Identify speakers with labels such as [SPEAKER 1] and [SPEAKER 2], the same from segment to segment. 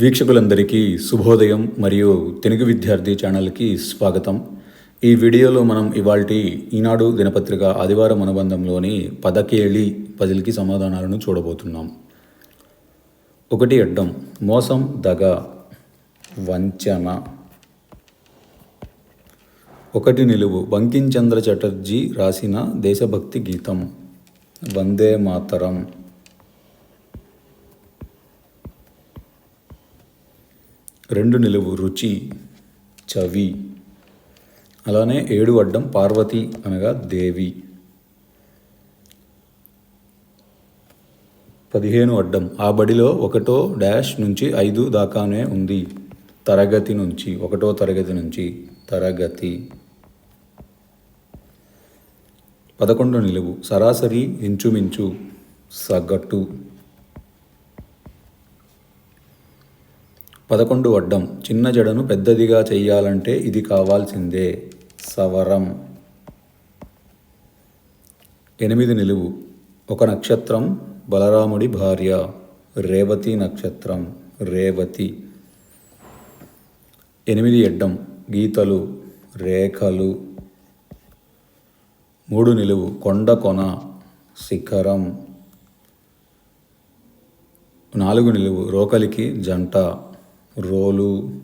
[SPEAKER 1] వీక్షకులందరికీ శుభోదయం మరియు తెలుగు విద్యార్థి ఛానల్కి స్వాగతం. ఈ వీడియోలో మనం ఇవాల్టి ఈనాడు దినపత్రిక ఆదివారం అనుబంధంలోని పదకేళి పజిల్కి సమాధానాలను చూడబోతున్నాం. ఒకటి అడ్డం మోసం దగ వంచన. ఒకటి నిలువు బంకించంద్ర చటర్జీ రాసిన దేశభక్తి గీతం. వందే మాతరం. రెండు నిలువు రుచి చవి. అలానే ఏడు అడ్డం పార్వతి అనగా దేవి. పదిహేను అడ్డం ఆ బడిలో ఒకటో డాష్ నుంచి ఐదు దాకానే ఉంది. తరగతి నుంచి ఒకటో తరగతి నుంచి తరగతి. పదకొండు నిలువు సరాసరి ఇంచుమించు సగటు. పదకొండు అడ్డం. చిన్న జడను పెద్దదిగా చెయ్యాలంటే ఇది కావాల్సిందే. సవరం. ఎనిమిది నిలువు. ఒక నక్షత్రం బలరాముడి భార్య. రేవతి నక్షత్రం. రేవతి. ఎనిమిది అడ్డం. గీతలు రేఖలు. మూడు నిలువు. కొండ కొన. శిఖరం. నాలుగు నిలువు. రోకలికి జంట. రోలు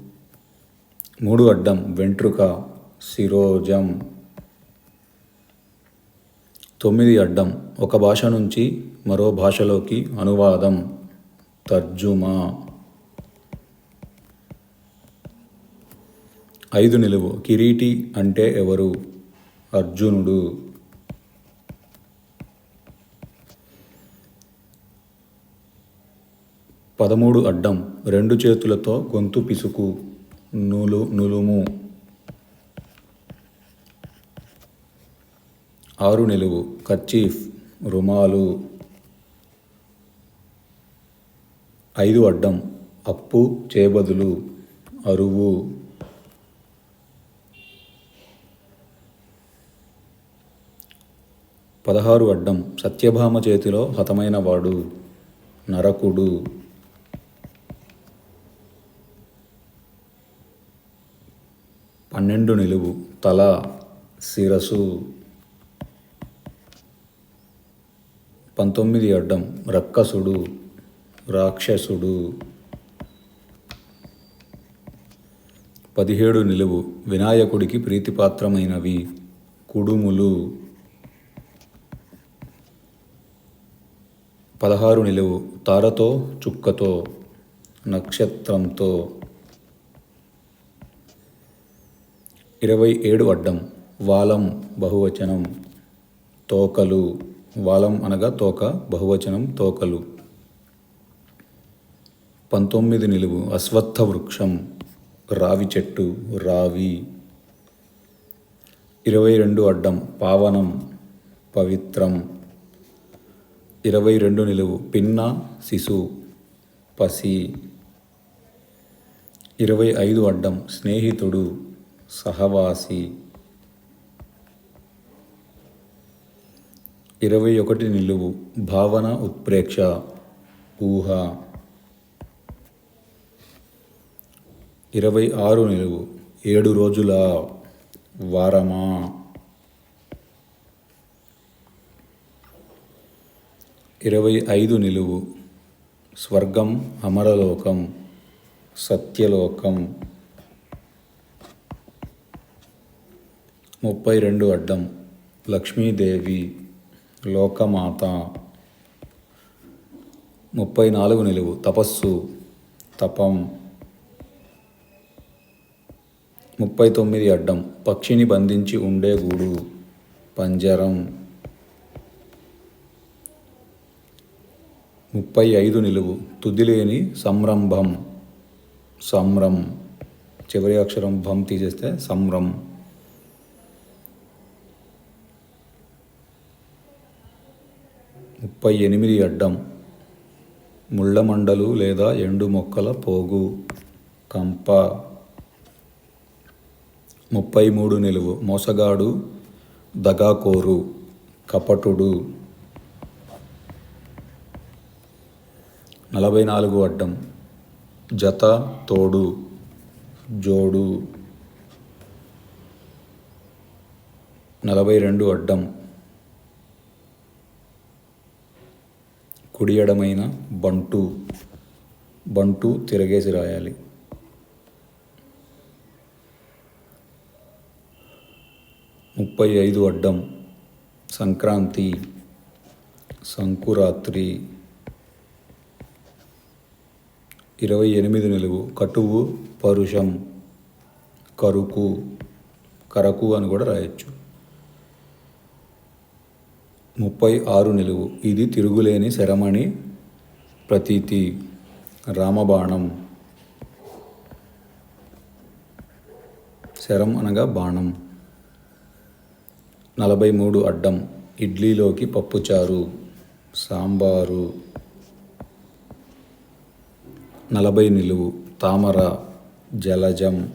[SPEAKER 1] మూడు అడ్డం వెంట్రుక శిరోజం. తొమ్మిది అడ్డం ఒక భాష నుంచి మరో భాషలోకి అనువాదం. తర్జుమా. ఐదు నిలువు కిరీటి అంటే ఎవరు? అర్జునుడు. పదమూడు అడ్డం రెండు చేతులతో గొంతు పిసుకు. నులు నులుము. ఆరు నిలువు. కర్చీఫ్ రుమాలు. ఐదు అడ్డం. అప్పు చేబదులు. అరువు. పదహారు అడ్డం. సత్యభామ చేతిలో హతమైన వాడు. నరకుడు. పన్నెండు నిలువు తల శిరసు పంతొమ్మిది అడ్డం రక్కసుడు రాక్షసుడు పదిహేడు నిలువు వినాయకుడికి ప్రీతిపాత్రమైనవి కుడుములు పదహారు నిలువు తారతో చుక్కతో నక్షత్రంతో ఇరవై ఏడు అడ్డం. వాలం బహువచనం తోకలు. వాలం అనగా తోక బహువచనం తోకలు. పంతొమ్మిది నిలువు. అశ్వత్థ వృక్షం. రావి చెట్టు రావి. ఇరవై రెండు అడ్డం. పావనం పవిత్రం. ఇరవై రెండు నిలువు. పిన్న శిశు పసి. ఇరవై ఐదు అడ్డం. స్నేహితుడు. సహవాసి. ఇరవై ఒకటి నిలువు భావన ఉత్ప్రేక్ష ఊహ. ఇరవై ఆరు నిలువు ఏడు రోజుల వారమా. ఇరవై ఐదు నిలువు స్వర్గం అమరలోకం సత్యలోకం. ముప్పై రెండు అడ్డం. లక్ష్మీదేవి లోకమాత. ముప్పై నాలుగు నిలువు. తపస్సు. తపం. ముప్పై తొమ్మిది అడ్డం. పక్షిని బంధించి ఉండే గూడు. పంజరం. ముప్పై ఐదు నిలువు. తుదిలేని సంరంభం. సంరం. చివరి అక్షరం భం తీసేస్తే సంరం. ముప్పై ఎనిమిది అడ్డం. ముళ్ళమండలు లేదా ఎండు మొక్కల పోగు. కంప. ముప్పై మూడు నిలువు. మోసగాడు దగాకోరు. కపటుడు. నలభై నాలుగు అడ్డం. జత తోడు. జోడు. నలభై రెండు అడ్డం. కుడి ఎడమైన బంటు బంటు తిరగేసి రాయాలి. ముప్పై ఐదు అడ్డం సంక్రాంతి సంకురాత్రి. ఇరవై ఎనిమిది నిలువు కటువు పరుషం కరుకు కరకు అని కూడా రాయొచ్చు. ముప్పై ఆరు నిలువు. ఇది తిరుగులేని శరమణి ప్రతీతి రామబాణం. శరం అనగా బాణం. నలభై మూడు అడ్డం. ఇడ్లీలోకి పప్పుచారు. సాంబారు. నలభై నిలువు. తామర జలజం.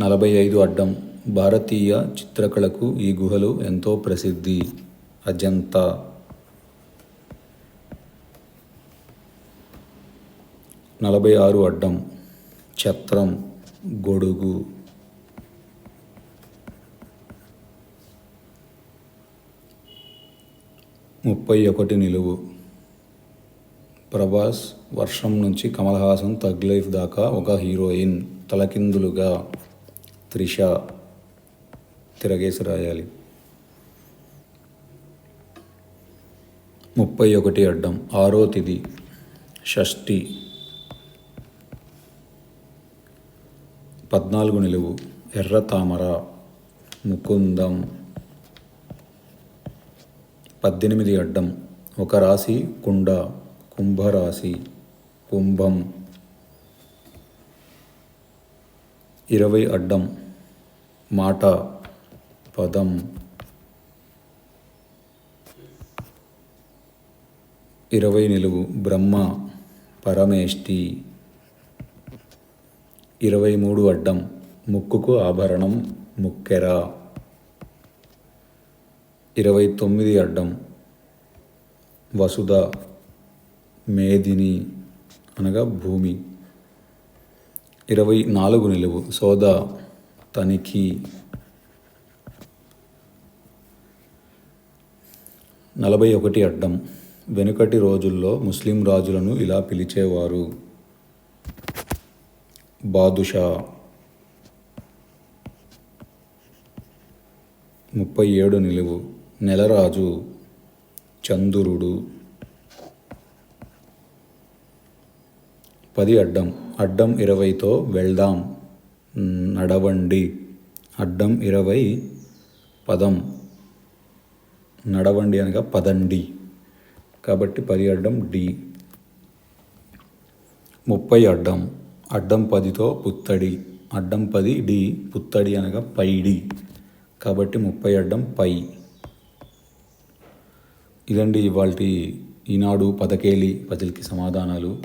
[SPEAKER 1] నలభై ఐదు అడ్డం. భారతీయ చిత్రకళకు ఈ గుహలు ఎంతో ప్రసిద్ధి. అజంతా. నలభై ఆరు అడ్డం. ఛత్రం. గొడుగు. ముప్పై ఒకటి నిలువు. ప్రభాస్ వర్షం నుంచి కమల్ హాసన్ తగ్ లైఫ్ దాకా ఒక హీరోయిన్ తలకిందులుగా. త్రిష. తిరగేసి రాయాలి ముప్పై ఒకటి అడ్డం ఆరో తిది షష్ఠి. పద్నాలుగు నిలువు ఎర్ర తామర ముకుందం. పద్దెనిమిది అడ్డం ఒక రాశి కుండ కుంభరాశి కుంభం. ఇరవై అడ్డం మాట. పదం. ఇరవై నిలువు బ్రహ్మ పరమేష్టి. ఇరవై మూడు అడ్డం ముక్కుకు ఆభరణం ముక్కెర. ఇరవై తొమ్మిది అడ్డం వసుధ మేదిని అనగా భూమి. ఇరవై నాలుగు నిలువు సోద తనిఖీ. నలభై ఒకటి అడ్డం. వెనుకటి రోజుల్లో ముస్లిం రాజులను ఇలా పిలిచేవారు. బాదుషా ముప్పై ఏడు నిలువు. నెలరాజు చందురుడు. పది అడ్డం. అడ్డం ఇరవైతో వెళ్దాం. నడవండి. అడ్డం ఇరవై పదం. నడవండి అనగా పదండి. కాబట్టి పది అడ్డం డి. ముప్పై అడ్డం. అడ్డం పదితో పుత్తడి. అడ్డం పది డి. పుత్తడి అనగా పైడి. కాబట్టి ముప్పై అడ్డం పై. ఇదండి ఇవాళ ఈనాడు పదకేలి పజిల్కి సమాధానాలు.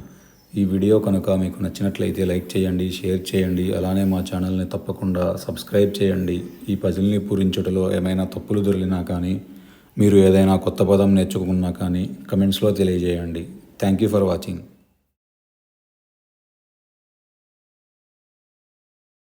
[SPEAKER 1] ఈ వీడియో కనుక మీకు నచ్చినట్లయితే లైక్ చేయండి షేర్ చేయండి అలానే మా ఛానల్ని తప్పకుండా సబ్స్క్రైబ్ చేయండి. ఈ పజిల్ని పూరించుటలో ఏమైనా తప్పులు దొరికినా కానీ మీరు ఏదైనా కొత్త పదం నేర్చుకున్నా కానీ కమెంట్స్లో తెలియజేయండి. Thank you for watching